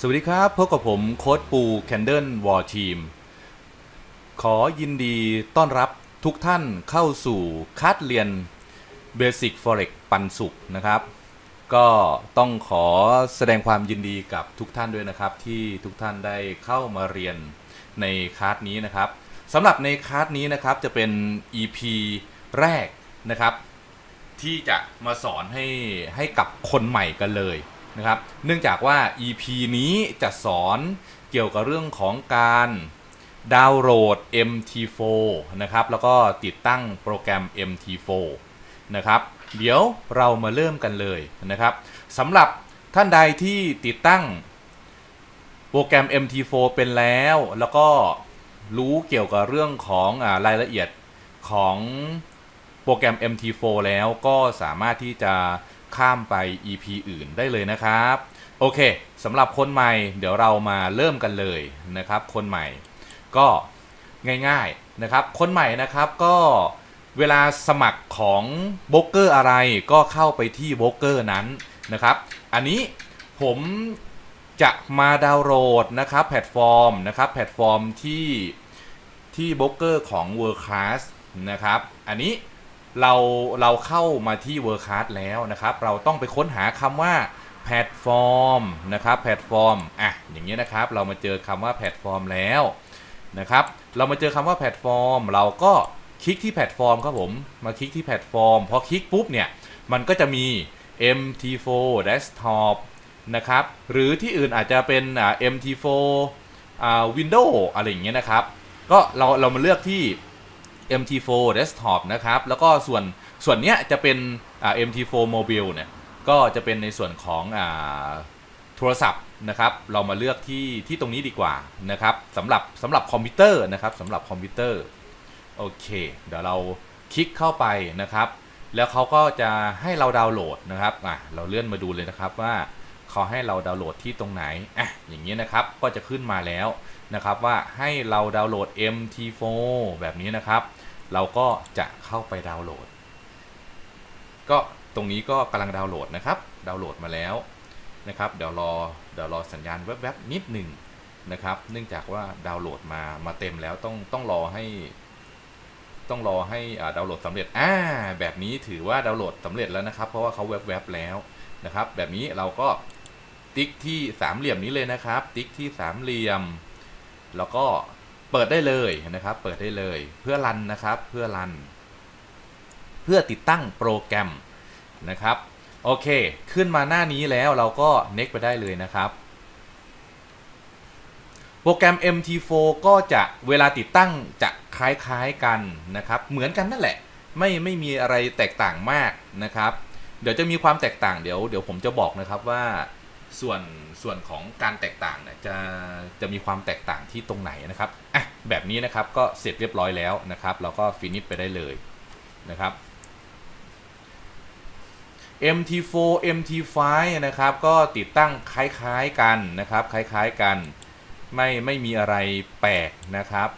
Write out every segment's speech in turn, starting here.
สวัสดีครับพบกับผมโค้ดปูแคนเดิลวอร์ทีมขอยินดีต้อนรับทุกท่านเข้าสู่คัดเรียน Basic Forex ปันสุขนะครับ ก็ต้องขอแสดงความยินดีกับทุกท่านด้วยนะครับ ที่ทุกท่านได้เข้ามาเรียนในคลาสนี้นะครับสำหรับในคลาสนี้นะครับจะเป็น EP แรกนะครับ ที่จะมาสอนให้ให้กับคนใหม่กันเลย นะครับ เนื่องจากว่า EP นี้จะสอนเกี่ยวกับเรื่องของการดาวน์โหลด MT4 นะครับ แล้วก็ติดตั้งโปรแกรม MT4 นะครับ เดี๋ยวเรามาเริ่มกันเลยนะครับสำหรับท่านใดที่ติดตั้งโปรแกรม MT4 เป็นแล้ว แล้วก็รู้เกี่ยวกับเรื่องของอรายละเอียดของโปรแกรม MT4 แล้วก็สามารถที่จะ ข้ามไป EP อื่นได้เลยนะครับ โอเคสำหรับคนใหม่เดี๋ยวเรามาเริ่มกันเลยนะครับ คนใหม่ก็ง่ายๆนะครับ คนใหม่นะครับก็เวลาสมัครของโบรกเกอร์อะไรก็เข้าไปที่โบรกเกอร์นั้นนะครับ อันนี้ผมจะมาดาวน์โหลดนะครับแพลตฟอร์มนะครับแพลตฟอร์มที่ที่โบรกเกอร์ของ World Class นะครับ อันนี้ เราเราเข้ามาที่ w o r k c a s t แล้วนะครับ เราต้องไปค้นหาคำว่าแพลตฟอร์มนะครับแพลตฟอร์มอะอย่างนี้นะครับ เรามาเจอคำว่าแพลตฟอร์มแล้วนะครับเรามาเจอคำว่าแพลตฟอร์ม เราก็คลิกที่แพลตฟอร์มครับผมมาคลิกที่แพลตฟอร์มพอคลิกปุ๊บเนี่ยมันก็จะมี MT4 Desktop นะครับหรือที่อื่นอาจจะเป็น MT4 Windows อะไรอย่างเงี้ยนะครับ ก็เราเรามาเลือกที่ MT4 Desktop นะครับ แล้วก็ส่วนส่วนเนี้ยจะเป็นอ่า MT4 Mobile เนี่ย ก็จะเป็นในส่วนของอ่าโทรศัพท์นะครับ เรามาเลือกที่ที่ตรงนี้ดีกว่านะครับสำหรับสำหรับคอมพิวเตอร์นะครับสำหรับคอมพิวเตอร์โอเค เดี๋ยวเราคลิกเข้าไปนะครับ แล้วเขาก็จะให้เราดาวน์โหลดนะครับอะเราเลื่อนมาดูเลยนะครับว่าเขาให้เราดาวน์โหลดที่ตรงไหนอะอย่างนี้นะครับก็จะขึ้นมาแล้วนะครับว่าให้เราดาวน์โหลด MT4 แบบนี้นะครับ เราก็จะเข้าไปดาวน์โหลด ก็ตรงนี้ก็กำลังดาวน์โหลดนะครับ ดาวน์โหลดมาแล้วนะครับ เดี๋ยวรอเดี๋ยวรอสัญญาณแวบๆนิดหนึ่งนะครับ เนื่องจากว่าดาวน์โหลดมามาเต็มแล้วต้องต้องรอให้ ต้องรอให้ดาวน์โหลดสำเร็จอ่าแบบนี้ถือว่าดาวน์โหลดสำเร็จแล้วนะครับ เพราะว่าเขาแวบๆแล้วนะครับ แบบนี้เราก็ติ๊กที่สามเหลี่ยมนี้เลยนะครับ ติ๊กที่สามเหลี่ยม แล้วก็ เปิดได้เลยนะครับ เปิดได้เลยเพื่อรันนะครับ เพื่อรัน เพื่อติดตั้งโปรแกรมนะครับ โอเค ขึ้นมาหน้านี้แล้วเราก็ next ไปได้เลยนะครับ โปรแกรม MT4 ก็จะเวลาติดตั้งจะคล้ายๆกันนะครับ เหมือนกันนั่นแหละ ไม่ไม่มีอะไรแตกต่างมากนะครับ เดี๋ยวจะมีความแตกต่างเดี๋ยวเดี๋ยวผมจะบอกนะครับว่า ส่วนส่วนของการแตกต่างเนี่ยจะจะมีความแตกต่างที่ตรงไหนนะครับอะแบบนี้นะครับก็เสร็จเรียบร้อยแล้วนะครับ เราก็ฟินิชไปได้เลยนะครับ MT4 MT5 นะครับก็ติดตั้งคล้ายๆกันนะครับ คล้ายๆกัน ไม่ไม่มีอะไรแปลกนะครับ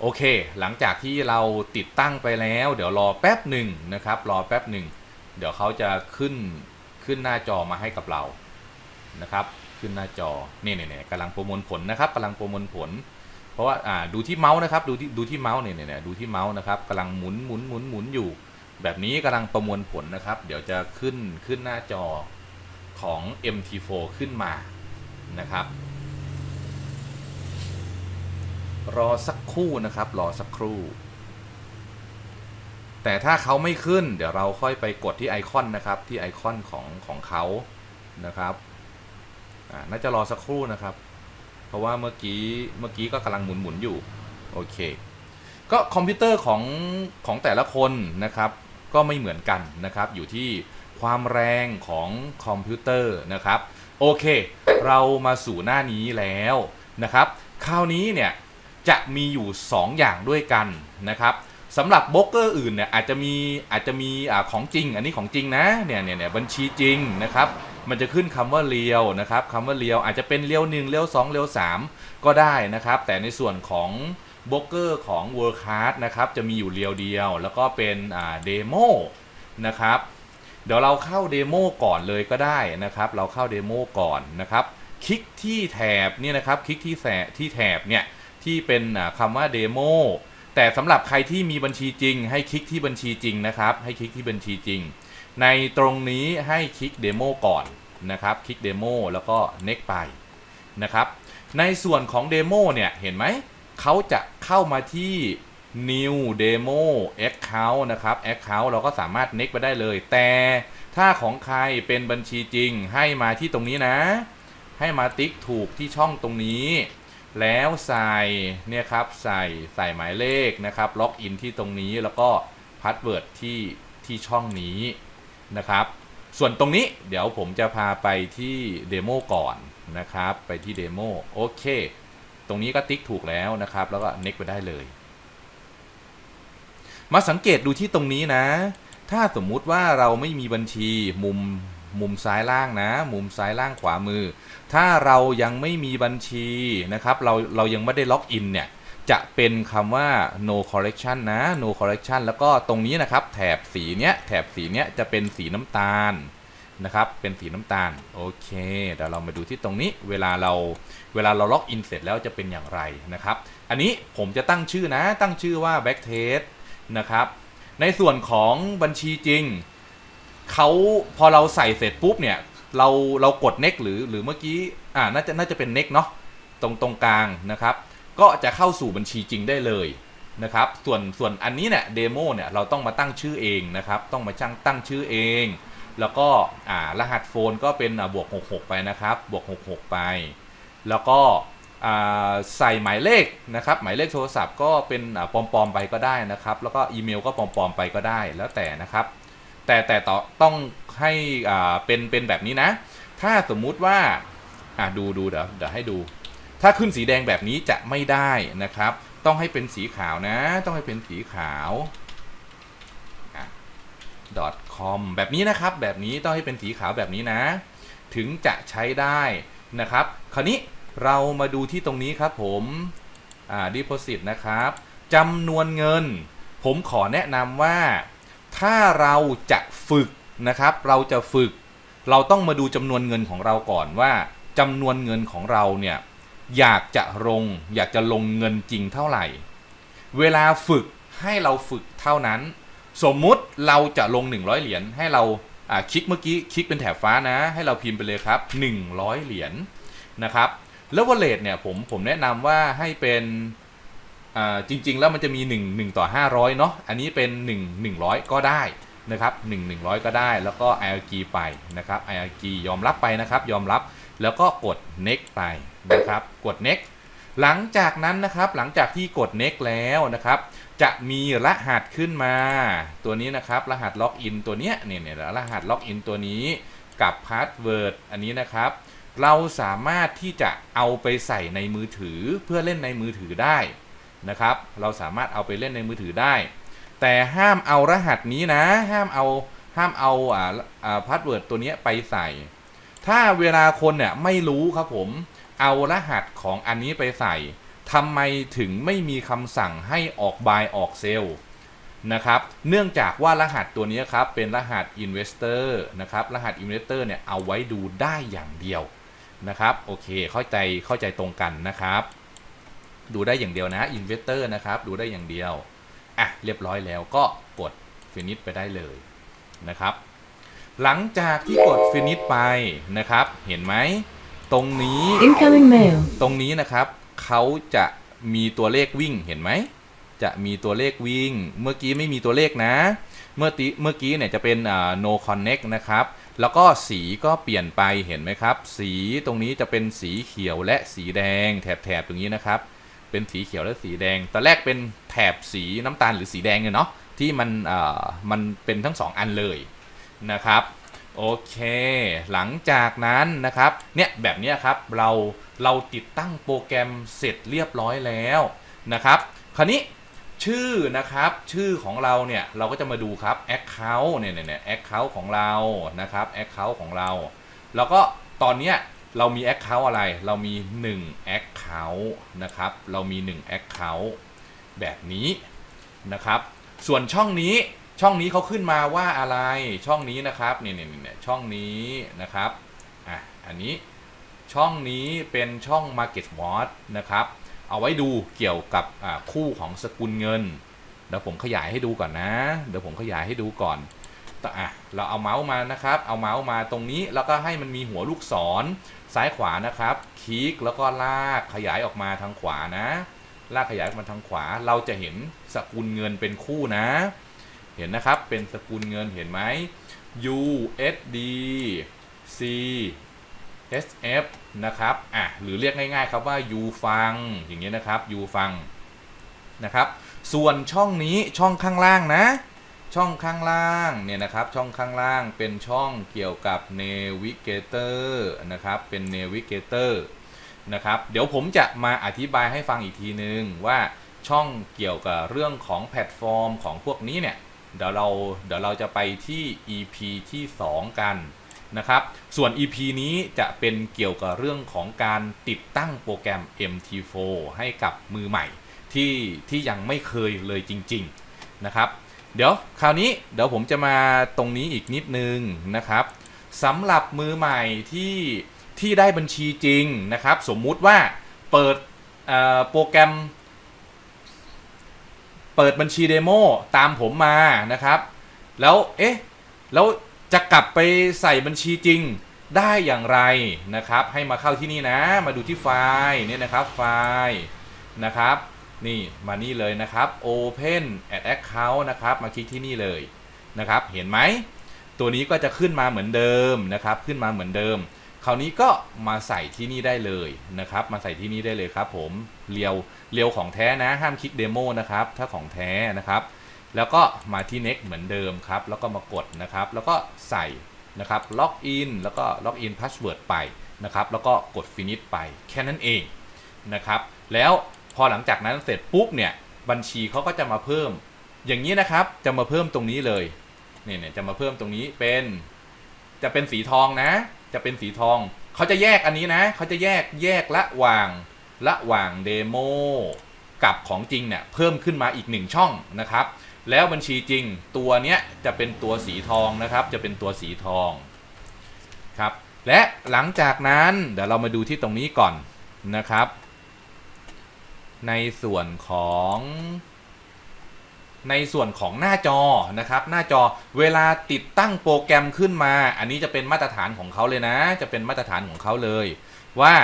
โอเค หลังจากที่เราติดตั้งไปแล้ว เดี๋ยวรอแป๊บหนึ่งนะครับ รอแป๊บหนึ่ง เดี๋ยวเขาจะขึ้น ขึ้นหน้าจอมาให้กับเรานะครับ ขึ้นหน้าจอนี่เนี่ยเนี่ยกำลังประมวลผลนะครับกำลังประมวลผล เพราะว่าอ่าดูที่เมาส์นะครับดูที่ดูที่เมาส์เนี่ยเนี่ยเนี่ยดูที่เมาส์นะครับกำลังหมุนหมุนหมุนหมุนอยู่ แบบนี้กำลังประมวลผลนะครับ เดี๋ยวจะขึ้นขึ้นหน้าจอของ MT4 ขึ้นมานะครับ รอสักครู่นะครับ รอสักครู่ แต่ถ้าเขาไม่ขึ้น เดี๋ยวเราค่อยไปกดที่ไอคอนนะครับ ที่ไอคอนของของเขานะครับน่าจะรอสักครู่นะครับ เพราะว่าเมื่อกี้เมื่อกี้ก็กำลังหมุนหมุนอยู่ โอเค ก็คอมพิวเตอร์ของของแต่ละคนนะครับ ก็ไม่เหมือนกันนะครับ อยู่ที่ความแรงของคอมพิวเตอร์นะครับ โอเค เรามาสู่หน้านี้แล้วนะครับ คราวนี้เนี่ยจะมีอยู่ 2 อย่างด้วยกันนะครับ สำหรับโบรกเกอร์อื่นเนี่ยอาจจะมีอาจจะมีอาของจริง อันนี้ของจริงนะเนี่ยเนี่ยเนี่ยบัญชีจริงนะครับมันจะขึ้นคำว่าเรียวนะครับคำว่าเรียวอาจจะเป็นเรียว1เรียว2เรียว3ก็ได้นะครับ แต่ในส่วนของโบรกเกอร์ของ World Card นะครับจะมีอยู่เรียวเดียว แล้วก็เป็นอ่าเดโมนะครับเดี๋ยวเราเข้าเดโมก่อนเลยก็ได้นะครับ เราเข้าเดโมก่อนนะครับ คลิกที่แถบเนี่ยนะครับ คลิกที่แสที่แถบเนี่ยที่เป็นคำว่าเดโม แต่สำหรับใครที่มีบัญชีจริง ให้คลิกที่บัญชีจริงนะครับ ให้คลิกที่บัญชีจริง ในตรงนี้ให้คลิกเดโมก่อนนะครับ คลิกเดโมแล้วก็ next ไปนะครับ ในส่วนของเดโมเนี่ยเห็นไหม เขาจะเข้ามาที่ new demo account นะครับ account เราก็สามารถ next ไปได้เลย แต่ถ้าของใครเป็นบัญชีจริงให้มาที่ตรงนี้นะ ให้มาติ๊กถูกที่ช่องตรงนี้ แล้วใส่เนี่ยครับใส่ใส่หมายเลขนะครับล็อกอินที่ตรงนี้แล้วก็พาสเวิร์ดที่ที่ช่องนี้นะครับ ส่วนตรงนี้เดี๋ยวผมจะพาไปที่เดโมก่อนนะครับไปที่เดโมโอเค ตรงนี้ก็ติ๊กถูกแล้วนะครับ แล้วก็ next ไปได้เลย มาสังเกตดูที่ตรงนี้นะ ถ้าสมมุติว่าเราไม่มีบัญชีมุม มุมซ้ายล่างนะ มุมซ้ายล่างขวามือ ถ้าเรายังไม่มีบัญชีนะครับ เราเรายังไม่ได้ล็อกอินเนี่ย จะเป็นคำว่า no correction นะ no correction แล้วก็ตรงนี้นะครับ แถบสีเนี้ยแถบสีเนี้ยจะเป็นสีน้ำตาลนะครับ เป็นสีน้ำตาล โอเค เดี๋ยวเรามาดูที่ตรงนี้ เวลาเรา เวลาเราล็อกอินเสร็จแล้วจะเป็นอย่างไรนะครับ อันนี้ผมจะตั้งชื่อนะ ตั้งชื่อว่า backtest นะครับ ในส่วนของบัญชีจริง เขาพอเราใส่เสร็จปุ๊บเนี่ย เราเรากด next หรือหรือเมื่อกี้อ่าน่าจะน่าจะเป็น next เนาะตรงตรงกลางนะครับ ก็จะเข้าสู่บัญชีจริงได้เลยนะครับ ส่วนส่วนอันนี้เนี่ยเดโมเนี่ยเราต้องมาตั้งชื่อเองนะครับ ต้องมาจ้างตั้งชื่อเอง แล้วก็อ่ารหัสโฟนก็เป็นบวก 66 ไปนะครับ บวก 66 ไป แล้วก็อ่าใส่หมายเลขนะครับ หมายเลขโทรศัพท์ก็เป็นอ่าปลอมๆไปก็ได้นะครับ แล้วก็อีเมลก็ปลอมๆไปก็ได้แล้วแต่นะครับ แต่แต่ต่อต้องให้อ่าเป็นเป็นแบบนี้นะ ถ้าสมมุติว่าอ่าดูดูเดี๋ยวเดี๋ยวให้ดู ถ้าขึ้นสีแดงแบบนี้จะไม่ได้นะครับ ต้องให้เป็นสีขาวนะ ต้องให้เป็นสีขาว .com แบบนี้นะครับ แบบนี้ต้องให้เป็นสีขาวแบบนี้นะ ถึงจะใช้ได้นะครับ คราวนี้เรามาดูที่ตรงนี้ครับผมอ่า deposit นะครับจำนวนเงิน ผมขอแนะนำว่า ถ้าเราจะฝึกนะครับ เราจะฝึก เราต้องมาดูจำนวนเงินของเราก่อนว่าจำนวนเงินของเราเนี่ยอยากจะลง อยากจะลงเงินจริงเท่าไหร่ เวลาฝึกให้เราฝึกเท่านั้น สมมุติเราจะลง 100 เหรียญให้เราคลิกเมื่อกี้คลิกเป็นแถบฟ้านะ ให้เราพิมพ์ไปเลยครับ 100 เหรียญนะครับแล้ววอลเล็ตเนี่ยผมผมแนะนำว่าให้เป็น จริง ๆ แล้วมันจะมี1 1ต่อ500เนาะอันนี้เป็น 1 100 ก็ได้นะครับ1 100 ก็ได้แล้วก็ IRG ไปนะครับ IRG ยอมรับไปนะครับยอมรับแล้วก็กด next ไปนะครับกด next หลังจากนั้นนะครับหลังจากที่กด next แล้วนะครับ จะมีรหัสขึ้นมา ตัวนี้นะครับรหัสล็อกอินตัวเนี้ยเนี่ยเนี่ยรหัสล็อกอินตัวนี้กับพาสเวิร์ดอันนี้นะครับ เราสามารถที่จะเอาไปใส่ในมือถือเพื่อเล่นในมือถือได้ นะครับ เราสามารถเอาไปเล่นในมือถือได้ แต่ห้ามเอารหัสนี้นะ ห้ามเอาห้ามเอาอ่าอ่าพาสเวิร์ดตัวนี้ไปใส่ ถ้าเวลาคนเนี่ยไม่รู้ครับผม เอารหัสของอันนี้ไปใส่ทำไมถึงไม่มีคำสั่งให้ออก buy ออก sell นะครับ เนื่องจากว่ารหัสตัวนี้ครับเป็นรหัส investor นะครับ รหัส investor เนี่ยเอาไว้ดูได้อย่างเดียวนะครับ โอเค เข้าใจเข้าใจตรงกันนะครับ ดูได้อย่างเดียวนะ investor นะครับ ดูได้อย่างเดียว อะ เรียบร้อยแล้วก็กด finish ไปได้เลยนะครับ หลังจากที่กด finish ไปนะครับ เห็นไหม ตรงนี้ Incoming mail. ตรงนี้นะครับ เขาจะมีตัวเลขวิ่ง เห็นไหม จะมีตัวเลขวิ่ง เมื่อกี้ไม่มีตัวเลขนะ เมื่อตีเมื่อกี้เนี่ยจะเป็นอ่า no connect นะครับแล้วก็สีก็เปลี่ยนไปเห็นไหมครับ สีตรงนี้จะเป็นสีเขียวและสีแดงแถบแถบตรงนี้นะครับ เป็นสีเขียวและสีแดง ตอนแรกเป็นแถบสีน้ำตาลหรือสีแดงเนี่ยเนาะที่มันอ่ามันเป็นทั้งสองอันเลยนะครับโอเค หลังจากนั้นนะครับเนี่ยแบบนี้ครับเราเราติดตั้งโปรแกรมเสร็จเรียบร้อยแล้วนะครับ คราวนี้ชื่อนะครับชื่อของเราเนี่ยเราก็จะมาดูครับ Account เนี่ยเนี่ยเนี่ย Account ของเรานะครับ Account ของเรา แล้วก็ตอนเนี้ย เรามี Account อะไร เรามี 1 Account นะครับ เรามี 1 Account แบบนี้นะครับ ส่วนช่องนี้ ช่องนี้เขาขึ้นมาว่าอะไร ช่องนี้นะครับ เนี่ยเนี่ยเนี่ยช่องนี้นะครับ อะ อันนี้ ช่องนี้เป็นช่อง Market Watch นะครับ เอาไว้ดูเกี่ยวกับคู่ของสกุลเงิน เดี๋ยวผมขยายให้ดูก่อนนะ เดี๋ยวผมขยายให้ดูก่อน ออะเราเอาเมาส์มานะครับ เอาเมาส์มาตรงนี้แล้วก็ให้มันมีหัวลูกศร ซ้ายขวานะครับ คลิกแล้วก็ลากขยายออกมาทางขวานะ ลากขยายออกมาทางขวา เราจะเห็นสกุลเงินเป็นคู่นะ เห็นนะครับ เป็นสกุลเงินเห็นไหม USD C SF นะครับ อะ หรือเรียกง่ายๆครับว่า U ฟัง อย่างเงี้ยนะครับ U ฟัง นะครับ ส่วนช่องนี้ช่องข้างล่างนะ ช่องข้างล่างเนี่ยนะครับช่องข้างล่างเป็นช่องเกี่ยวกับ Navigator นะครับเป็น Navigator นะครับเดี๋ยวผมจะมาอธิบายให้ฟังอีกทีนึงว่าช่องเกี่ยวกับเรื่องของแพลตฟอร์มของพวกนี้เนี่ยเดี๋ยวเราเดี๋ยวเราจะไปที่ EP ที่ 2 กันนะครับส่วน EP นี้จะเป็นเกี่ยวกับเรื่องของการติดตั้งโปรแกรม MT4 ให้กับมือใหม่ที่ที่ยังไม่เคยเลยจริง ๆ นะครับ เดี๋ยวคราวนี้เดี๋ยวผมจะมาตรงนี้อีกนิดนึงนะครับสำหรับมือใหม่ที่ที่ได้บัญชีจริงนะครับ สมมุติว่าเปิดโปรแกรม เปิดบัญชีเดโมตามผมมานะครับ แล้วเอ๊ะแล้วจะกลับไปใส่บัญชีจริงได้อย่างไรนะครับ ให้มาเข้าที่นี่นะ มาดูที่ไฟล์เนี่ยนะครับไฟล์นะครับ นี่มานี่เลยนะครับ Open ad account นะครับ มาคลิกที่นี่เลยนะครับ เห็นไหม ตัวนี้ก็จะขึ้นมาเหมือนเดิมนะครับ ขึ้นมาเหมือนเดิม คราวนี้ก็มาใส่ที่นี่ได้เลยนะครับ มาใส่ที่นี่ได้เลยครับ ผมเรียวเรียวของแท้นะ ห้ามคลิกเดโมนะครับ ถ้าของแท้นะครับ แล้วก็มาที่ next เหมือนเดิมครับ แล้วก็มากดนะครับ แล้วก็ใส่นะครับล็อกอินแล้วก็ล็อกอินพาสเวิร์ดไปนะครับ แล้วก็กด finish ไปแค่นั้นเองนะครับ แล้ว อหลังจากนั้นเสร็จปุ๊บเนี่ยบัญชีเขาก็จะมาเพิ่ม อย่างนี้นะครับจะมาเพิ่มตรงนี้เลยเนี่ยเนี่ยจะมาเพิ่มตรงนี้เป็นจะเป็นสีทองนะ จะเป็นสีทองเขาจะแยกอันนี้นะเขาจะแยกแยกระหว่างระหว่างเดโมกับของจริงเนี่ยเพิ่มขึ้นมาอีกหนึ่งช่องนะครับ แล้วบัญชีจริงตัวเนี้ยจะเป็นตัวสีทองนะครับ จะเป็นตัวสีทองครับ และหลังจากนั้นเดี๋ยวเรามาดูที่ตรงนี้ก่อนนะครับ ในส่วนของในส่วนของหน้าจอนะครับ หน้าจอเวลาติดตั้งโปรแกรมขึ้นมา อันนี้จะเป็นมาตรฐานของเขาเลยนะ จะเป็นมาตรฐานของเขาเลย ว่า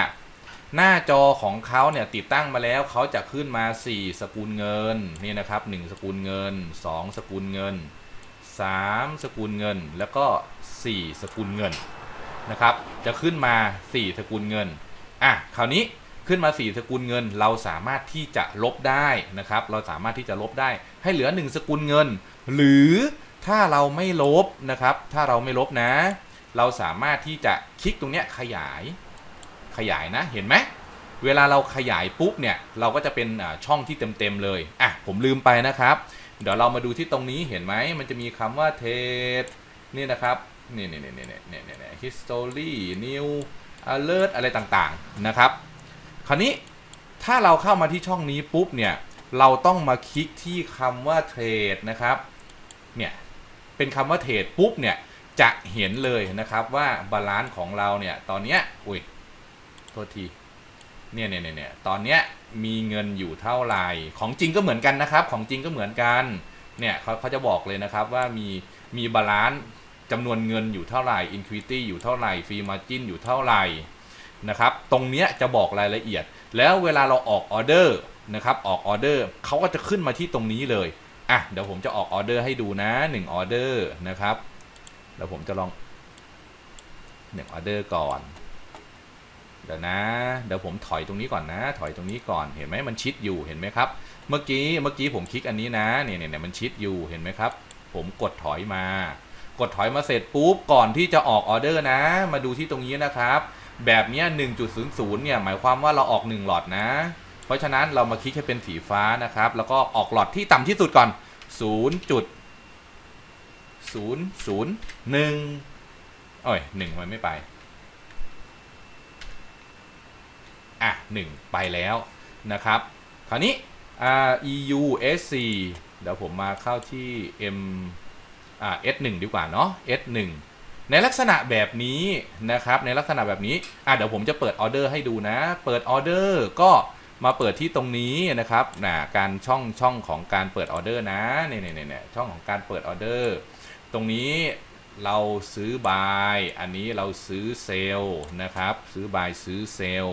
หน้าจอของเขาเนี่ยติดตั้งมาแล้วเขาจะขึ้นมา 4 สกุลเงินนี่นะครับ 1 สกุลเงิน 2 สกุลเงิน 3 สกุลเงิน แล้วก็ 4 สกุลเงินนะครับ จะขึ้นมา 4 สกุลเงินอะคราวนี้ ขึ้นมา 4 สกุลเงิน เราสามารถที่จะลบได้นะครับ เราสามารถที่จะลบได้ให้เหลือ 1 สกุลเงิน หรือถ้าเราไม่ลบนะครับ ถ้าเราไม่ลบนะ เราสามารถที่จะคลิกตรงเนี้ยขยายขยายนะเห็นไหมเวลาเราขยายปุ๊บเนี่ยเราก็จะเป็นช่องที่เต็มๆเลยอะผมลืมไปนะครับ เดี๋ยวเรามาดูที่ตรงนี้เห็นไหมมันจะมีคำว่าเทสนี่นะครับนี่นี่นี่นี่นี่นี่นี่ history new alert อะไรต่างๆนะครับ คราวนี้ถ้าเราเข้ามาที่ช่องนี้ปุ๊บเนี่ย เราต้องมาคลิกที่คำว่าเทรดนะครับ เนี่ย เป็นคำว่าเทรดปุ๊บเนี่ยจะเห็นเลยนะครับว่าบาลานซ์ของเราเนี่ย ตอนเนี้ยอุ้ยโทษทีเนี่ยเนี่ยเนี่ยตอนเนี้ยมีเงินอยู่เท่าไหร่ ของจริงก็เหมือนกันนะครับ ของจริงก็เหมือนกัน เนี่ยเขาเขาจะบอกเลยนะครับว่ามีมีบาลานซ์จำนวนเงินอยู่เท่าไหร่ Equity อยู่เท่าไหร่ Free Margin อยู่เท่าไหร่ นะครับ ตรงนี้จะบอกรายละเอียด แล้วเวลาเราออกออเดอร์นะครับออกออเดอร์เขาก็จะขึ้นมาที่ตรงนี้เลยอะเดี๋ยวผมจะออกออเดอร์ให้ดูนะ1ออเดอร์นะครับเดี๋ยวผมจะลอง1ออเดอร์ก่อนเดี๋ยวนะเดี๋ยวผมถอยตรงนี้ก่อนนะ ถอยตรงนี้ก่อนเห็นไหมมันชิดอยู่เห็นไหมครับเมื่อกี้เมื่อกี้ผมคลิกอันนี้นะเนี่ยเนี่ยเนี่ยมันชิดอยู่เห็นไหมครับ ผมกดถอยมา กดถอยมาเสร็จปุ๊บก่อนที่จะออกออเดอร์นะ มาดูที่ตรงนี้นะครับ แบบนี้1.00เนี่ยหมายความว่าเราออก 1 หลอดนะ เพราะฉะนั้นเรามาคลิกให้เป็นสีฟ้านะครับ แล้วก็ออกหลอดที่ต่ำที่สุดก่อน 0.001โอ้ย1มันไม่ไป อะ 1 ไปแล้วนะครับ คราวนี้ EU SC เดี๋ยวผมมาเข้าที่ M อ่า S1 ดีกว่าเนาะ S1 ในลักษณะแบบนี้นะครับในลักษณะแบบนี้อะเดี๋ยวผมจะเปิดออเดอร์ให้ดูนะ เปิดออเดอร์ก็มาเปิดที่ตรงนี้นะครับนะการช่องช่องของการเปิดออเดอร์นะเนี่ยเนี่ยเนี่ยช่องของการเปิดออเดอร์ ตรงนี้เราซื้อบาย อันนี้เราซื้อเซลนะครับ ซื้อบายซื้อเซล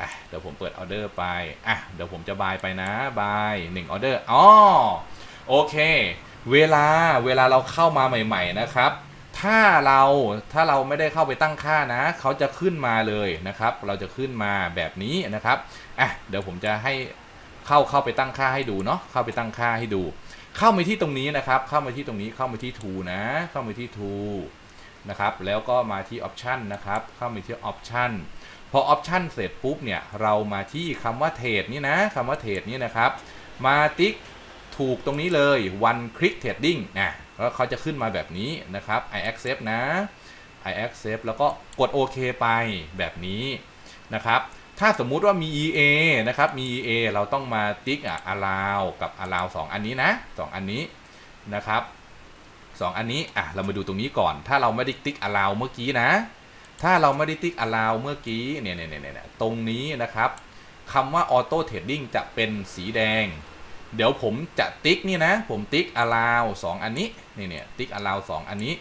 อะเดี๋ยวผมเปิดออเดอร์ไปอะเดี๋ยวผมจะบายไปนะบายหนึ่งออเดอร์อ๋อโอเค เวลาเวลาเราเข้ามาใหม่ ๆนะครับ ถ้าเราถ้าเราไม่ได้เข้าไปตั้งค่านะ เขาจะขึ้นมาเลยนะครับ เราจะขึ้นมาแบบนี้นะครับอะเดี๋ยวผมจะให้เข้าเข้าไปตั้งค่าให้ดูเนาะเข้าไปตั้งค่าให้ดู เข้ามาที่ตรงนี้นะครับ เข้ามาที่ตรงนี้เข้ามาที่ to นะ เข้ามาที่ to นะครับแล้วก็มาที่ option นะครับ เข้ามาที่ option พอ option เสร็จปุ๊บเนี่ยเรามาที่คำว่าเทรดนี่นะคำว่าเทรดนี่นะครับ มาติ๊กถูกตรงนี้เลย one click trading นะ แล้วเขาจะขึ้นมาแบบนี้นะครับ I accept นะ I accept แล้วก็กดโอเคไปแบบนี้นะครับถ้าสมมุติว่ามี EA นะครับ มี EA เราต้องมาติ๊กอะ allow กับ allow 2 อันนี้นะ 2 อันนี้นะครับ 2 อันนี้อะเรามาดูตรงนี้ก่อน ถ้าเราไม่ได้ติ๊ก allow เมื่อกี้นะ ถ้าเราไม่ได้ติ๊ก allow เมื่อกี้เนี่ยเนี่ยเนี่ยตรงนี้นะครับคำว่า auto trading จะเป็นสีแดง เดี๋ยวผมจะติ๊กนี่นะ ผมติ๊ก allow 2อันนี้นี่เนี่ยติ๊ก allow 2อันนี้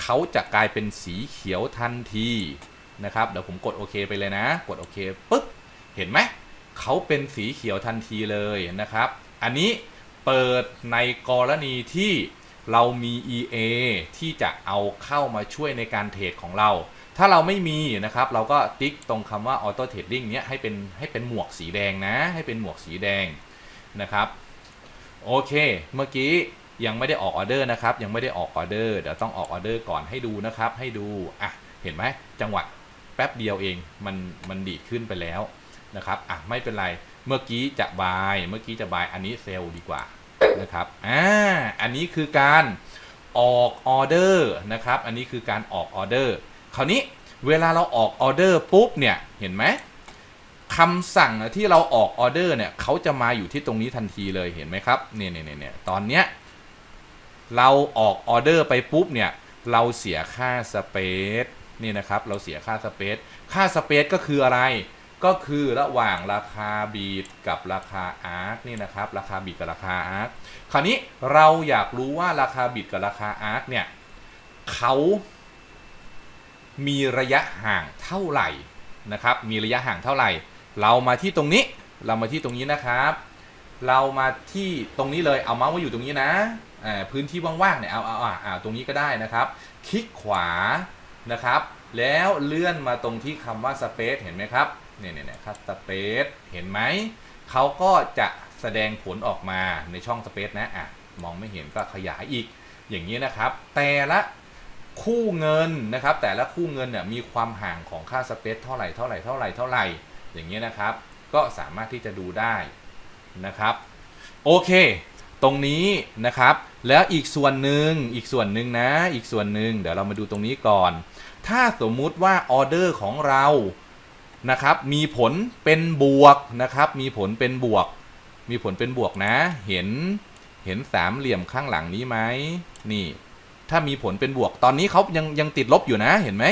เขาจะกลายเป็นสีเขียวทันทีนะครับเดี๋ยวผมกดโอเคไปเลยนะ กดโอเคปุ๊บเห็นไหมเขาเป็นสีเขียวทันทีเลยนะครับ อันนี้เปิดในกรณีที่เรามี EA ที่จะเอาเข้ามาช่วยในการเทรดของเรา ถ้าเราไม่มีนะครับ เราก็ติ๊กตรงคำว่า Auto Trading เนี้ยให้เป็นให้เป็นหมวกสีแดงนะ ให้เป็นหมวกสีแดงนะครับ โอเค เมื่อกี้ยังไม่ได้ออกออเดอร์นะครับ ยังไม่ได้ออกออเดอร์ เดี๋ยวต้องออกออเดอร์ก่อนให้ดูนะครับ ให้ดู อะ เห็นไหม จังหวะแป๊บเดียวเอง มัน มันดีดขึ้นไปแล้วนะครับ อะ ไม่เป็นไร เมื่อกี้จะบาย เมื่อกี้จะบาย อันนี้เซลล์ดีกว่านะครับ อ่า อันนี้คือการออกออเดอร์นะครับ อันนี้คือการออกออเดอร์ คราวนี้เวลาเราออกออเดอร์ปุ๊บเนี่ย เห็นไหม คำสั่งที่เราออกออเดอร์เนี่ยเขาจะมาอยู่ที่ตรงนี้ทันทีเลยเห็นไหมครับเนี่ยเนี่ยเนี่ยตอนเนี้ยเราออกออเดอร์ไปปุ๊บเนี่ยเราเสียค่าสเปซนี่นะครับเราเสียค่าสเปซค่าสเปซก็คืออะไร ก็คือระหว่างราคาบีดกับราคาอาร์คนี่นะครับราคาบีดกับราคาอาร์คคราวนี้เราอยากรู้ว่าราคาบีดกับราคาอาร์คเนี่ยเขามีระยะห่างเท่าไหร่นะครับมีระยะห่างเท่าไหร่ เรามาที่ตรงนี้เรามาที่ตรงนี้นะครับ เรามาที่ตรงนี้เลยเอาเมาส์มาอยู่ตรงนี้นะพื้นที่ว่างๆเนี่ยเอาเอาเอาเอาตรงนี้ก็ได้นะครับ คลิกขวานะครับ แล้วเลื่อนมาตรงที่คำว่า space เห็นไหมครับเนี่ยเนี่ยเนี่ยครับ space เห็นไหมเขาก็จะแสดงผลออกมาในช่อง space นะอะมองไม่เห็นก็ขยายอีกอย่างนี้นะครับ แต่ละคู่เงินนะครับ แต่ละคู่เงินเนี่ยมีความห่างของค่า space เท่าไหร่เท่าไหร่เท่าไหร่เท่าไหร่ อย่างนี้นะครับ ก็สามารถที่จะดูได้นะครับโอเค ตรงนี้นะครับ แล้วอีกส่วนหนึ่งอีกส่วนหนึ่งนะ อีกส่วนหนึ่งเดี๋ยวเรามาดูตรงนี้ก่อน ถ้าสมมุติว่าออเดอร์ของเรานะครับมีผลเป็นบวกนะครับ มีผลเป็นบวก มีผลเป็นบวกนะ เห็นเห็นสามเหลี่ยมข้างหลังนี้ไหมนี่ ถ้ามีผลเป็นบวกตอนนี้เขายังยังติดลบอยู่นะเห็นไหม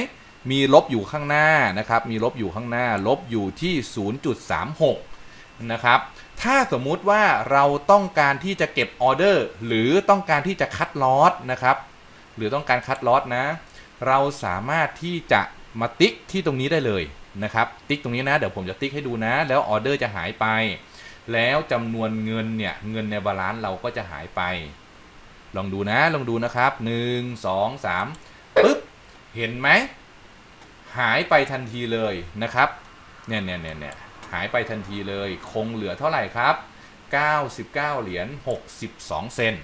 มีลบอยู่ข้างหน้านะครับ มีลบอยู่ข้างหน้า ลบอยู่ที่ 0.36 นะครับ ถ้าสมมุติว่าเราต้องการที่จะเก็บออเดอร์หรือต้องการที่จะคัดลอตนะครับ หรือต้องการคัดลอตนะ เราสามารถที่จะมาติ๊กที่ตรงนี้ได้เลยนะครับ ติ๊กตรงนี้นะ เดี๋ยวผมจะติ๊กให้ดูนะ แล้วออเดอร์จะหายไป แล้วจำนวนเงินเนี่ย เงินในบาลานซ์เราก็จะหายไป ลองดูนะ ลองดูนะครับหนึ่งสองสามปึ๊บ เห็นไหม หายไปทันทีเลยนะครับเนี่ยเนี่ยเนี่ยเนี่ยหายไปทันทีเลยคงเหลือเท่าไหร่ครับ 99 เหรียญ 62 เซน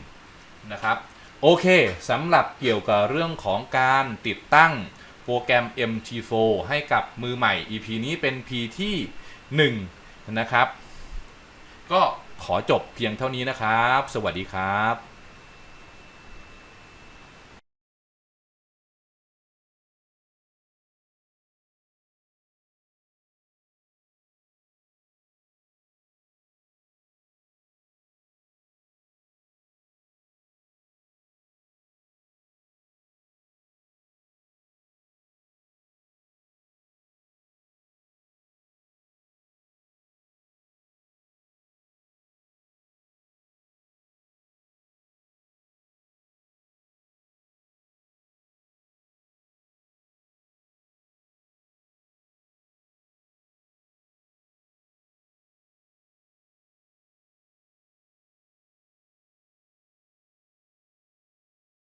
นะครับโอเคสำหรับเกี่ยวกับเรื่องของการติดตั้งโปรแกรม MT4 ให้กับมือใหม่ EP นี้เป็น P ที่ 1 นะครับ ก็ขอจบเพียงเท่านี้นะครับ สวัสดีครับ